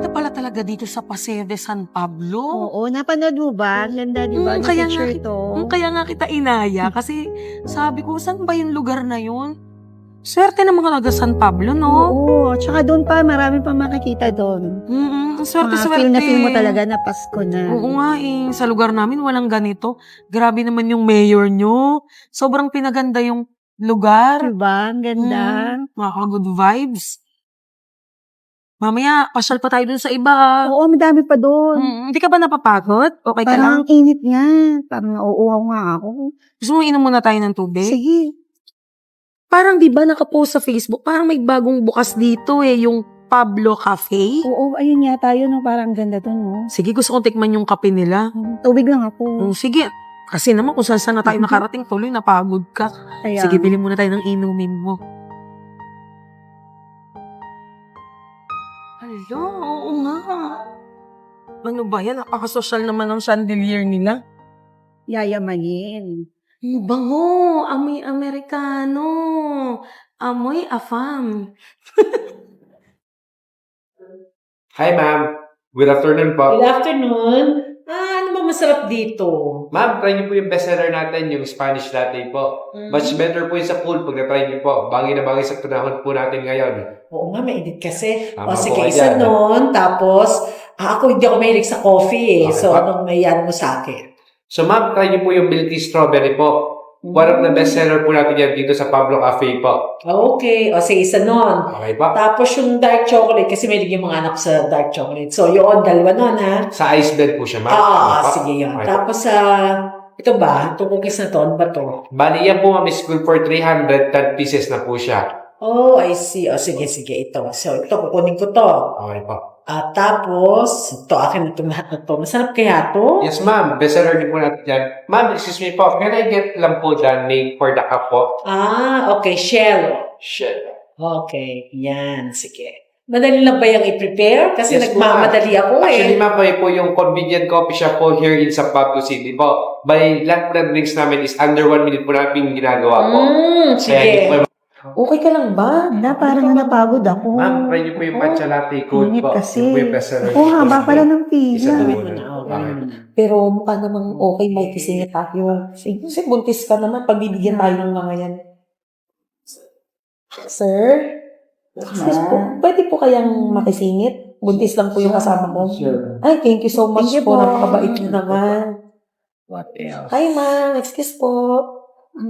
ganda pala talaga dito sa Paseo de San Pablo. Oo, napanood mo ba? Ang ganda, di ba? Mm, kaya nga to. Mm, Kaya nga kita inaya kasi sabi ko, saan ba yung lugar na yun? Swerte ng mga taga San Pablo, no? Oo, tsaka doon pa, marami pa makikita doon. Mm-mm, ang Mga swerte-swerte. feel na feel mo talaga na Pasko na. Oo nga eh, sa lugar namin walang ganito. Grabe naman yung mayor nyo. Sobrang pinaganda yung lugar. Diba? Ang ganda. Mm, Makaka-good vibes. Mamaya, pasyal pa tayo dun sa iba. ah. Oo, madami pa doon. Mm, hindi ka ba napapagod? Okay ka lang? Parang ang init nga. Parang nauuhaw nga ako. Gusto mo inom muna tayo ng tubig? Sige. Parang di ba nakapost sa Facebook, parang may bagong bukas dito eh, yung Pablo Cafe. Oo, ayun nga tayo, no? Parang ang ganda doon, no? Sige, gusto kong tikman yung kape nila. Tubig lang ako. Mm, sige, kasi naman kung saan saan na tayo nakarating, tuloy napagod ka. Kaya, Sige, bili muna tayo ng inumin mo. Alo, oo nga. Ano ba yan? Napakasosyal naman ng chandelier nila. yayamanin. Ang Bango, amoy Amerikano. Amoy afam. Hi, ma'am. Good afternoon po. Good afternoon. Masarap dito? Ma'am, try niyo po yung bestseller natin, yung Spanish latte po. Much better po yung sa pool pag na-try niyo po. Bangi na bangi sa panahon po natin ngayon. Oo nga, mainit kasi. Tama o sige, isa nun. Tapos, ah, ako hindi ako mahilig sa coffee eh. Okay so, pa. anong may yan mo sa akin? So, ma'am, try niyo po yung milk tea strawberry po. One of the bestseller po natin yan dito sa Pablo Cafe po. Okay. O sige, isa nun. Okay po? Tapos yung dark chocolate, kasi may yung mga anak sa dark chocolate. So, yun, dalawa nun ha. Sa ice blend po siya, ma'am. Ah, Okay po? sige yun. Okay po. Tapos, ah, ito ba? Itong cookies na to, ano ba to? Bali, yan po, ma'am, is good for 310 pieces na po siya. Oh, I see. O sige, sige, ito. So, ito, kukunin ko to. Okay po. At tapos, ito, akin na itong lahat na to. Masarap kaya to? Yes, ma'am. Bestseller din po natin yan. Ma'am, excuse me po. Can I get lang po the name for the cup po? Ah, okay. Shell. Shit. Okay. Yan. Sige. Madali lang ba yung i-prepare? Kasi Yes, nagmamadali ako Actually, eh. ma'am, kami po yung convenient coffee shop po here in San Pablo City po. By lahat po ng drinks namin is under one minute po namin ginagawa po. Mm, Kaya sige. po, Okay ka lang ba? Na, parang na napagod ako. ma'am, try niyo po yung matcha latte code Init po. kasi. Yung po yung bestseller. Oo, haba pala ng Isa pila. po. Gawin mo na. Oh. Pero mukha namang okay, may kisingit tayo. Sige, kasi buntis ka naman, pagbibigyan tayo ng mga yan. Sir? Excuse po, pwede po kayang makisingit? Buntis lang po yung kasama ko. Sure. Ay, thank you so much Thank you po. po. Napakabait niyo naman. What else? Hi, ma'am. Excuse po.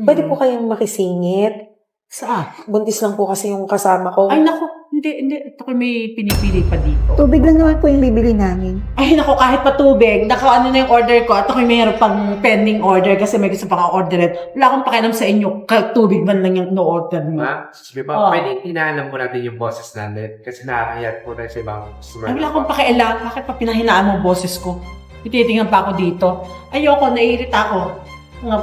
Pwede po kayang makisingit? Saan? Buntis lang po kasi yung kasama ko. Ay, naku. Hindi, hindi. Ito ko may pinipili pa dito. Tubig lang naman po yung bibili namin. Ay, naku, kahit pa tubig. Naka, ano na yung order ko. At ako mayroon pang pending order kasi may gusto pa orderin. Wala akong pakialam sa inyo. Ka- Tubig man lang yung no-order mo. Ma'am, sabi po, Oh. pwede hinaanan po natin yung boses natin kasi nakakayat po na sa ibang customer. Ay, wala akong pakialam. Bakit pa pinahinaan mo boses ko? Tititingnan pa ako dito. Ayoko, naiirita ako. Mga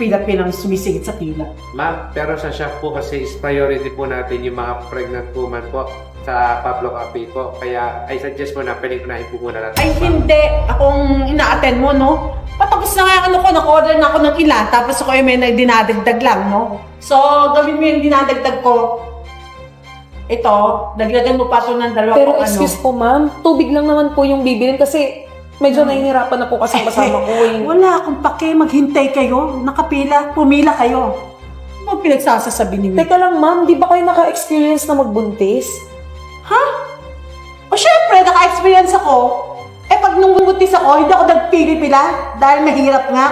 pila-pilang sumisigit sa pila. Ma'am, pero sa shop po kasi is priority po natin yung mga pregnant woman po sa Pablo Cafe po. Kaya I suggest po na pwedeng unahin po muna natin. Ay, ma'am. hindi. Akong ina-attend mo, no? Patapos na nga yung ano ko, nag-order na ako ng ilan, tapos ako yung may dinadagdag lang, no? So, gawin mo yung dinadagdag ko. Ito, dagdagan mo pa ito ng dalawa Pero kung excuse ano. po, ma'am. Tubig lang naman po yung bibilin kasi medyo nahihirapan na po kasi ang kasama ko eh. Wala akong pake, maghintay kayo, nakapila, pumila kayo. Ano ang pinagsasasabi ni Teka lang, ma'am. Di ba kayo naka-experience na magbuntis? O syempre, naka-experience ako. Eh pag nung buntis ako, hindi ako nagpili-pila dahil mahirap nga.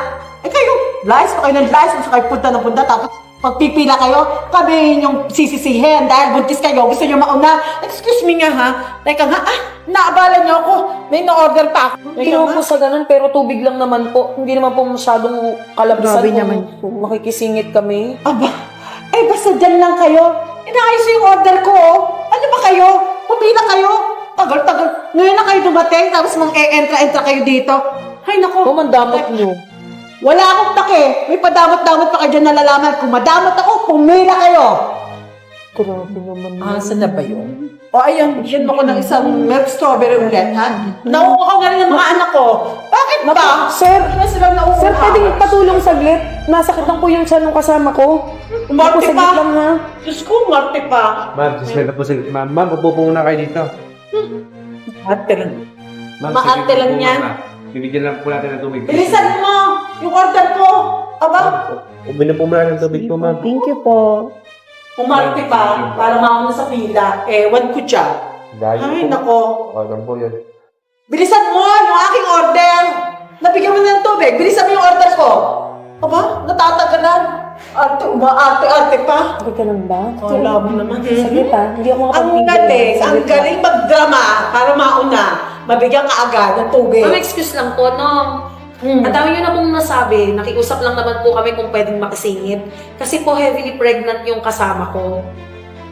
Eh kayo, lies pa kayo ng lies, sa kayo punta na punta, tapos pagpipila kayo, kami yung sisisihin dahil buntis kayo, gusto nyo mauna. Excuse me nga ha, teka nga, ah, naabala nyo ako, may na-order pa ako. Hindi naman po sa ganun, pero tubig lang naman po. Hindi naman po masyadong kalabsan Grabe kung naman po. makikisingit kami. Aba, eh basta dyan lang kayo. Inaayos yung order ko, oh. Ano ba kayo? Pumila kayo. Tagal-tagal. Ngayon na kayo dumating, tapos mang e-entra-entra kayo dito. Ay, nako. Kumandamot nyo. Wala akong pake. May padamot-damot pa kayo dyan nalalaman. Kung madamot ako, pumila kayo. Grabe naman. Ah, saan na ba yun? O ayun, bigyan mo ko ng isang milk strawberry ulit, ha? Nauuha ko nga rin ng mga anak ko. Bakit ba? Sir, Bakit na sila nauuha? sir, pwedeng patulong saglit. Nasakit lang po yung tiyan ng kasama ko. Umarte Ako saglit pa. lang ha. Diyos ko, umarte pa. Ma'am, just na po sila. Ma'am, ma'am, upo po muna kayo dito. Ate lang. Ma'am, Maarte sige lang po, yan. ma'am, ah. Bibigyan lang po natin ng tubig. Bilisan mo! Yung order ko! Aba, Uminom po muna ng tubig po, ma'am. Thank you po. umarte pa para mauna sa pila. Ewan ko siya. Dahil Ay, po. nako. Okay lang po yan. Bilisan mo yung aking order! Nabigyan mo na ng tubig. Bilisan mo yung order ko. Aba, natatagalan. Arte, umaarte-arte pa. Okay ka lang ba? Wala mo naman. Sige pa, hindi ako Ang makapagpigil. galing, ang Sige pa. galing magdrama para mauna. Mabigyan ka agad ng tubig. Ma'am, excuse lang po, no? Hmm. Ang dami nyo na pong nasabi, nakiusap lang naman po kami kung pwedeng makisingit. Kasi po heavily pregnant yung kasama ko.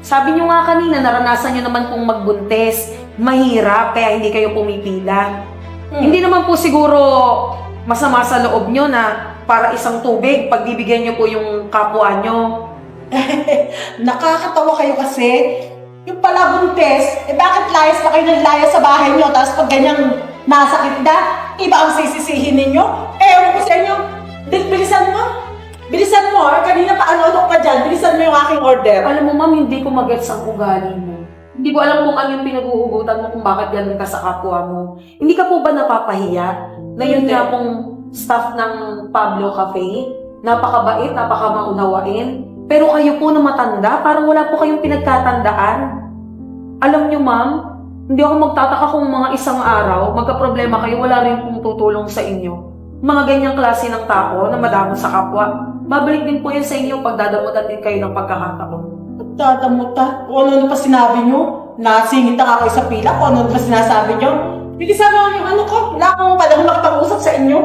Sabi nyo nga kanina, naranasan nyo naman pong magbuntis. Mahirap, kaya hindi kayo pumipila. Hmm. Hindi naman po siguro masama sa loob nyo na para isang tubig, pagbibigyan nyo po yung kapwa nyo. Nakakatawa kayo kasi. Yung pala buntes, eh bakit layas pa kayo ng layas sa bahay nyo? Tapos pag ganyang nasakit na, iba ang sisisihin ninyo? Ewan ko sa inyo. Bil- Bilisan mo. Bilisan mo. Kanina pa ano pa dyan. Bilisan mo yung aking order. Alam mo ma'am, hindi ko magets ang ugali mo. Hindi ko alam kung ano yung pinag-uugutan mo kung bakit ganun ka sa kapwa mo. Hindi ka po ba napapahiya na yun Hindi. nga pong staff ng Pablo Cafe? Napakabait, napakamaunawain. Pero kayo po na matanda, parang wala po kayong pinagkatandaan. Alam nyo ma'am, hindi ako magtataka kung mga isang araw, magka-problema kayo, wala rin pong tutulong sa inyo. Mga ganyang klase ng tao na madamo sa kapwa, babalik din po yan sa inyo pag dadamutan din kayo ng pagkakataon. Tatamuta. Kung ano pa sinabi nyo. Nasingit na kayo sa pila. Kung ano pa sinasabi nyo. Bilisan mo yung ano ko. Wala akong palang makipag-usap sa inyo.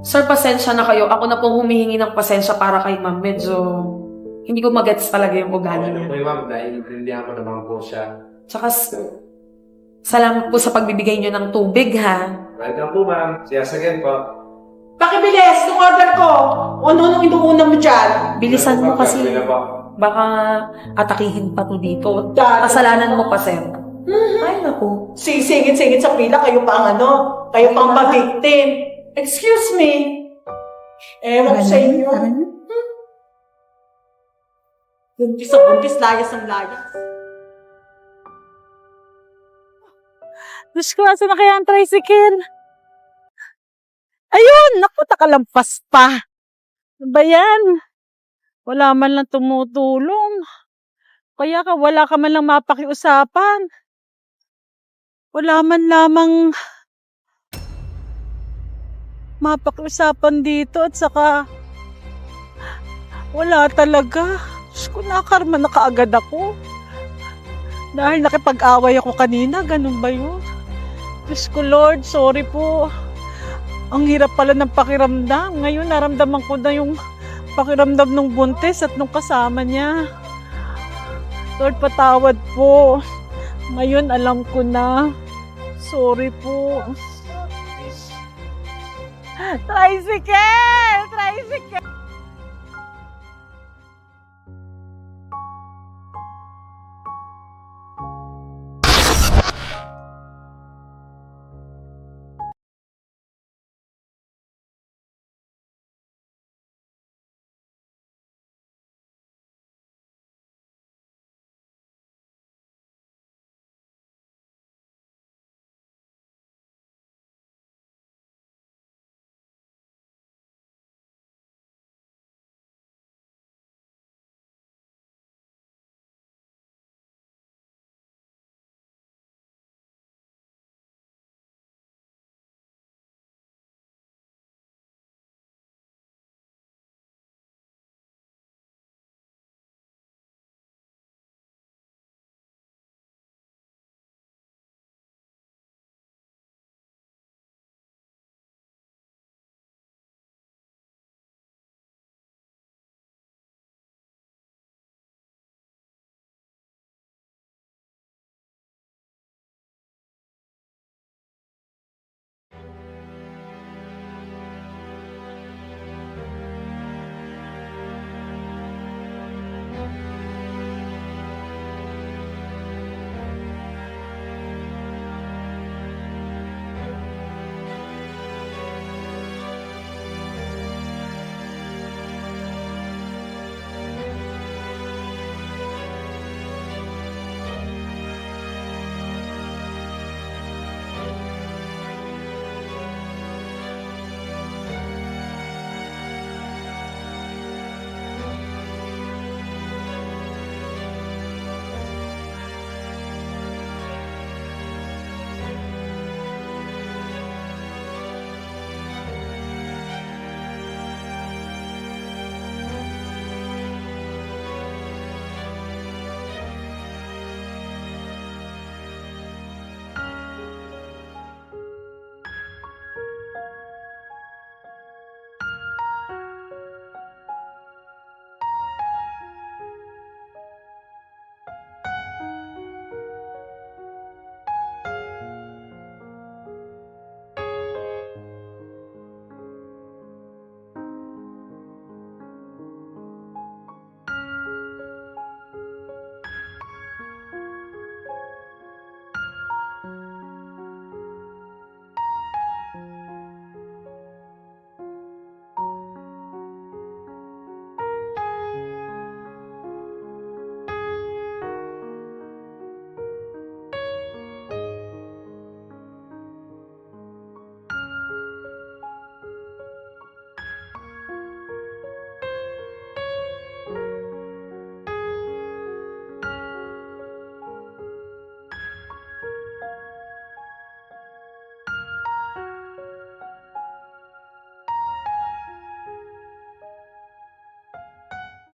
Sir, pasensya na kayo. Ako na pong humihingi ng pasensya para kay ma'am. Medyo hindi ko magets talaga yung ugali Okay niya. yung ma'am, dahil intindihan ko naman po siya. Tsaka, salamat po sa pagbibigay nyo ng tubig, ha? Welcome po, ma'am. Siyas again po. Pakibilis yung order ko. Ano nung inuuna mo dyan. Bilisan mo kasi. Po. Baka atakihin pa to dito. Dati- Kasalanan mo pa, sir. Ay, naku. Sisingit-singit sa pila. Kayo pa ang ano. Kayo pa ang pa-victim. Excuse me. Ewan ko sa inyo. Buntis sa buntis, layas ang layas. Diyos ko, asa na kaya ang tricycle? Ayun! Naku, nakalampas pa. Ano ba yan? Wala man lang tumutulong. Kaya ka, wala ka man lang mapakiusapan. Wala man lamang mapakiusapan dito at saka wala talaga. Diyos ko, nakarma na kaagad ako. Dahil nakipag-away ako kanina, ganun ba yun? Diyos ko, Lord, sorry po. Ang hirap pala ng pakiramdam. Ngayon, naramdaman ko na yung pakiramdam ng buntis at nung kasama niya. Lord, patawad po. Ngayon, alam ko na. Sorry po. Tricycle! Tricycle!